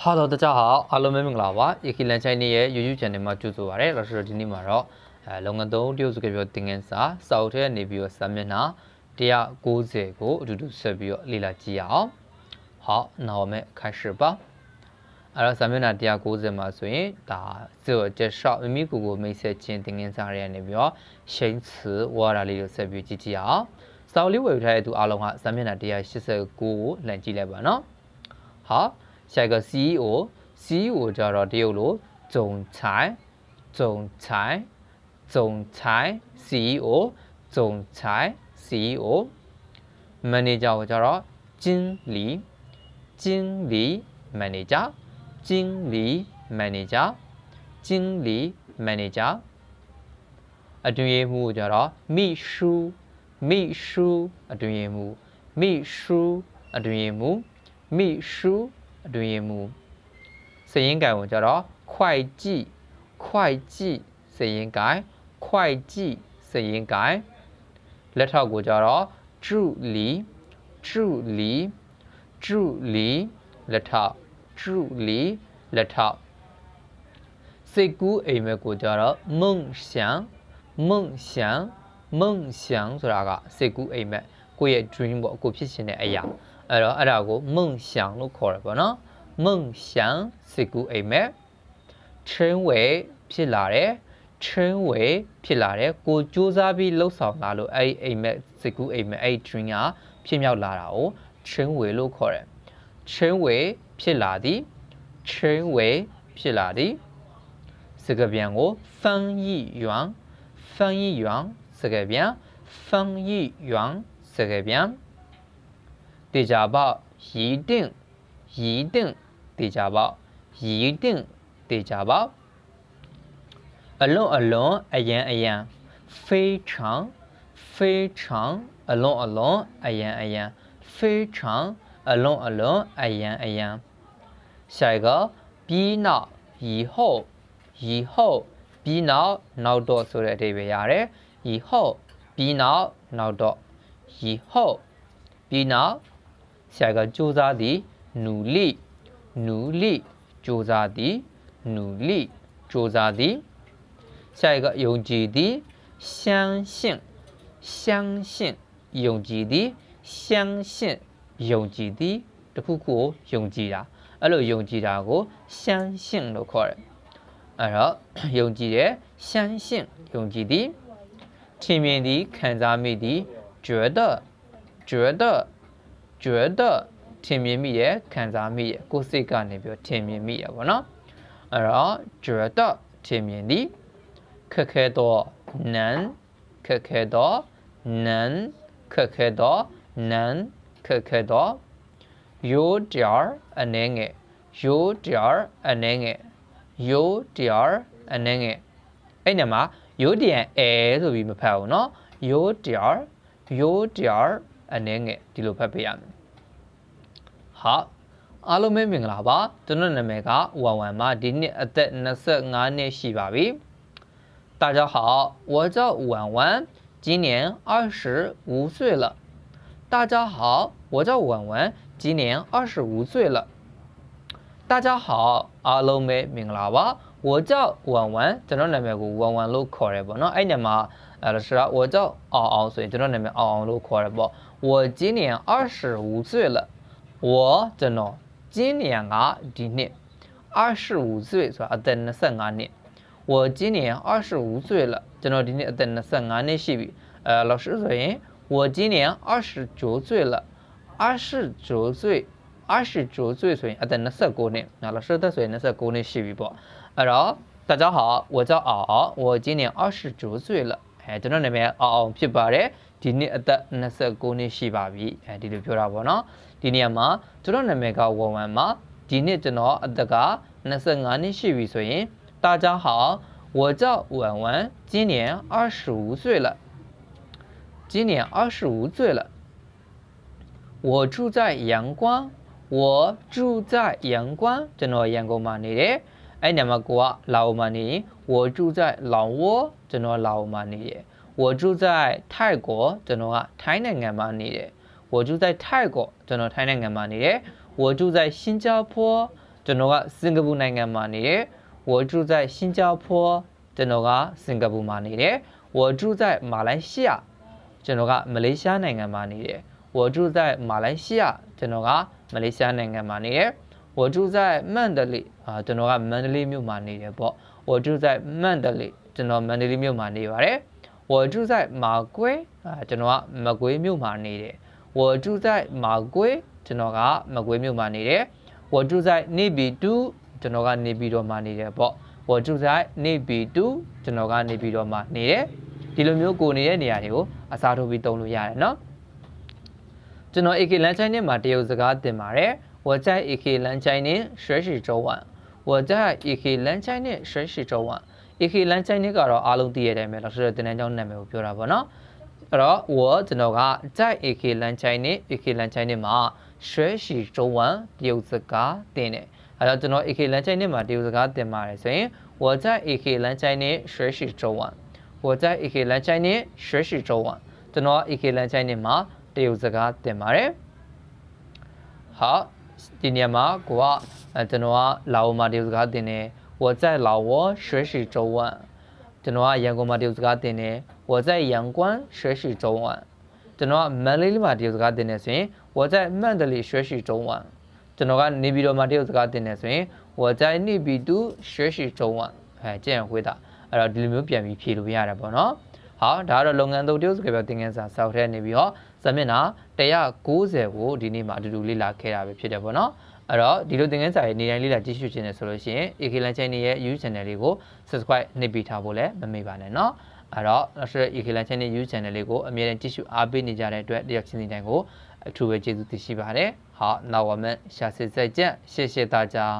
哈喽，大家好，အားလုံးပဲမင်္ဂလာပါ။ YK Lan Channel ရဲ့ YouTube Channel မှာကြိုဆိုပါရစေ။ဒါဆိုတော့ဒီနေ့မှာတော့အဲလုံငန်းသုံးတရုတ်စကားပြောသင်ခန်းစာစာအုပ်ထဲကနေပြီးတော့စာမျက်နှာ190ကိုအတူတူဆက်ပြီးတော့လေ့လာကြည့်ရအောင်။好，那我们开始吧。အဲ့တော့စာမျက်နှာ190မှာဆိုရင်ဒါ自我介绍မိမိကိုယ်ကိုမိတ်ဆက်ခြင်းသင်ခန်းစာတွေကနေပြီးတော့ရှိန်词ဝါဒလေးကိုဆက်ပြီးကြည့်ကြည့်ရအောင်။စာအုပ်လေးဝယ်ယူထားတဲ့သူအားလုံးကစာမျက်နှာ189ကိုလှန်ကြည့်လိုက်ပါနော်။好。 下一个 CEO，CEO 叫做第六路总裁，总裁，总裁 CEO，总裁 CEO。manager 叫做经理，经理 manager，经理 manager，经理 manager。အတွင်းရေးမှူးကြတော့秘书秘书အတွင်းရေးမှူး秘书အတွင်းရေးမှူး秘书 အတွင်မူစည်ရင်းကံကိုကြတော့ခွိုက်ကြည့်ခွိုက်ကြည့်စည်ရင်းကံခွိုက်ကြည့်စည်ရင်းကံလက်ထောက်ကိုကြတော့ truly truly truly လက်ထောက် truly လက်ထောက်စိတ်ကူးအိမ်မက်ကိုကြတော့မုန်ရှန်မုန်ရှန်မုန်ရှန်ဆိုတာကစိတ်ကူးအိမ်မက်ကိုယ့်ရဲ့ dream ပေါ့ကိုဖြစ်ရှင်တဲ့အရာ အဲ့တော့အဲ့ဒါကို梦想လို့ခေါ်ရပါတော့梦想စိတ်ကူးအိမ်မက်ချင်းဝဲဖြစ်လာတယ်ချင်းဝဲဖြစ်လာတယ်ကိုစူးစမ်းပြီးလှုပ်ဆောင်လာလို့အဲ့ဒီအိမ်မက်စိတ်ကူးအိမ်မက်အဲ့ဒီ dream ကဖြစ်မြောက်လာတာကိုချင်းဝဲလို့ခေါ်တယ်ချင်းဝဲဖြစ်လာသည်ချင်းဝဲဖြစ်လာသည်စကားပြန်ကို翻译员翻译员စကားပြန်翻译员စကားပြန် တေချာပေါ一定一定တေချာပေါ一定တေချာပေါအလွန်အလွန်အယံအယံ非常非常အလွန်အလွန်အယံအယံ非常အလွန်အလွန်အယံအယံ下一个ပြီးနောက်以后以后ပြီးနောက်နောက်တော့ဆိုတဲ့အဓိပ္ပာယ်ရတယ်以后ပြီးနောက်နောက်တော့以后ပြီးနောက် 下一个ကြိုးစားသည်努力努力ကြိုးစားသည်努力ကြိုးစားသည်下一个ယုံကြည်သည်相信相信ယုံကြည်သည်相信ယုံကြည်သည်တခုခုကိုယုံကြည်တာအဲ့လိုယုံကြည်တာကို相信လို့ခေါ်တယ်အဲ့တော့ယုံကြည်တယ်相信ယုံကြည်သည်ထင်မြင်သည်ခံစားမိသည်觉得觉得 觉得ထင်မြင်မိတယ်ခံစားမိတယ်ကိုယ်စိတ်ကနေပြီးထင်မြင်မိရပါတော့အဲ့တော့觉得ထင်မြင်သည်ခက်ခဲသော能ခက်ခဲသော能ခက်ခဲသော能ခက်ခဲသော有点儿အနေငယ်有点儿အနေငယ်有点儿အနေငယ်အဲ့ညမှာ有点အဲဆိုပြီးမဖတ်ဘူးเนาะ有点儿有点儿 အနေငယ်ဒီလိုဖတ်ပေးရမယ်ဟာအားလုံးပဲမင်္ဂလာပါကျွန်တော်နာမည်ကဝမ်ဝမ်ပါဒီနှစ်အသက်25နှစ်ရှိပါပြီ大家好我叫婉婉今年25岁了大家好我叫婉婉今年25岁了大家好အားလုံးပဲမင်္ဂလာပါ我叫婉婉ကျွန်တော်နာမည်ကိုဝမ်ဝမ်လို့ခေါ်ရပါတော့အဲ့ညမှာအဲဆိုတော့我叫အောင်အောင်ဆိုရင်ကျွန်တော်နာမည်အောင်အောင်လို့ခေါ်ရပါ 我今年二十五岁了。我真的今年啊，今年二十五岁，是吧？等了三二年。我今年二十五岁了，真的今年等了三二年是不？呃，老师说，我今年二十九岁了，二十九岁，二十九岁岁啊，等了十个年。那老师他说呢是五年是不？啊，然后大家好，我叫敖，我今年二十九岁了。哎，等到那边敖皮巴嘞。 ဒီနှစ်အသက်29နှစ်ရှိပါပြီအဲဒီလိုပြောတာပေါ့နော်ဒီနေရာမှာကျွန်တော်နာမည်ကဝမ်ဝမ်မှာဒီနှစ်ကျွန်တော်အသက်က25နှစ်ရှိပြီဆိုရင်大家好我叫婉婉今年25岁了今年25岁了我住在阳光我住在阳光ကျွန်တော်ရန်ကုန်မှာနေတယ်အဲ့ညမှာကိုကလာအိုမှာနေရင်我住在老挝ကျွန်တော်လာအိုမှာနေတယ် 我住在泰国ကျွန်တော်ကထိုင်းနိုင်ငံမှာနေတယ်我住在泰国ကျွန်တော်ထိုင်းနိုင်ငံမှာနေတယ်我住在新加坡 ကျွန်တော်ကစင်ကာပူနိုင်ငံမှာနေတယ်我住在新加坡ကျွန်တော်ကစင်ကာပူမှာနေတယ်我住在马来西亚ကျွန်တော်ကမလေးရှားနိုင်ငံမှာနေတယ်我住在马来西亚ကျွန်တော်ကမလေးရှားနိုင်ငံမှာနေတယ်我住在曼德里အာကျွန်တော်ကမန္တလေးမြို့မှာနေတယ်ပေါ့我住在曼德里ကျွန်တော်မန္တလေးမြို့မှာနေပါတယ် 我住在马圭အာကျွန်တော်ကမကွေးမြို့မှာနေတယ်我住在马圭ကျွန်တော်ကမကွေးမြို့မှာနေတယ်我住在内比都ကျွန်တော်ကနေပြည်တော်မှာနေတယ်ပေါ့我住在内比都ကျွန်တော်ကနေပြည်တော်မှာနေတယ်ဒီလိုမျိုးကိုနေတဲ့နေရာတွေကိုအစားထိုးပြီးသုံးလို့ရတယ်เนาะကျွန်တော် AK လမ်းချိုင်းနဲ့မှာတရုတ်စကားတင်ပါတယ်我在 AK လမ်းချိုင်းနဲ့学习周晚我在 AK လမ်းချိုင်းနဲ့学习周晚 AK Land Channel ကတော့အားလုံးသိရတဲ့အတိုင်းပဲ Lecturer တင်တန်းကျောင်းနာမည်ကိုပြောတာပေါ့နော်အဲ့တော့ word ကျွန်တော်က type AK Land Channel AK Land Channel မှာ share ရှိ中文တရုတ်စကားတင်တယ်အဲ့တော့ကျွန်တော် AK Land Channel မှာတရုတ်စကားတင်ပါတယ်ဆိုရင်我在 AK Land Channel 学习中文我在 AK Land Channel 学习中文ကျွန်တော် AK Land Channel မှာတရုတ်စကားတင်ပါတယ်ဟာဒီနေရာမှာကိုကကျွန်တော်ကလာအိုမှာတရုတ်စကားတင်တယ် 我在老挝学习周晚ကျွန်တော်ကရန်ကုန်မှာတရုတ်စကားတင်တယ်我在阳关学习周晚ကျွန်တော်ကမန္တလေးမှာတရုတ်စကားတင်တယ်ဆိုရင်我在曼德里学习周晚ကျွန်တော်ကနေပြည်တော်မှာတရုတ်စကားတင်တယ်ဆိုရင်我在内比都学习周晚အဲကြည့်ရခွေးတာအဲ့တော့ဒီလိုမျိုးပြန်ပြီးဖြေလို့ရတယ်ပေါ့နော်ဟောဒါကတော့လုပ်ငန်းသုံးတရုတ်စကားပြောသင်ခန်းစာစောက်ထဲနေပြီးတော့စမျက်နှာ190ကိုဒီနေ့မှာအတူတူလေ့လာခဲ့တာပဲဖြစ်တယ်ပေါ့နော် အဲ့တော့ဒီလိုသင်ခန်းစာရဲ့နေတိုင်းလေးလာကြည့်ရှုခြင်းနဲ့ဆိုလို့ရှိရင် AK Lan Channel ရဲ့ YouTube Channel လေးကို Subscribe နှိပ်ပေးထားဖို့လည်းမမေ့ပါနဲ့เนาะအဲ့တော့ Australia AK Lan Channel YouTube Channel လေးကိုအမြဲတမ်းကြည့်ရှုအားပေးနေကြတဲ့အတွက်တယောက်ချင်းစီတိုင်းကိုအထူးပဲကျေးဇူးတင်ရှိပါတယ်။ဟာနောက်ဝမန်ရှာစစ်စက်ချက်ရှေ့ရှေ့သားကြောင်း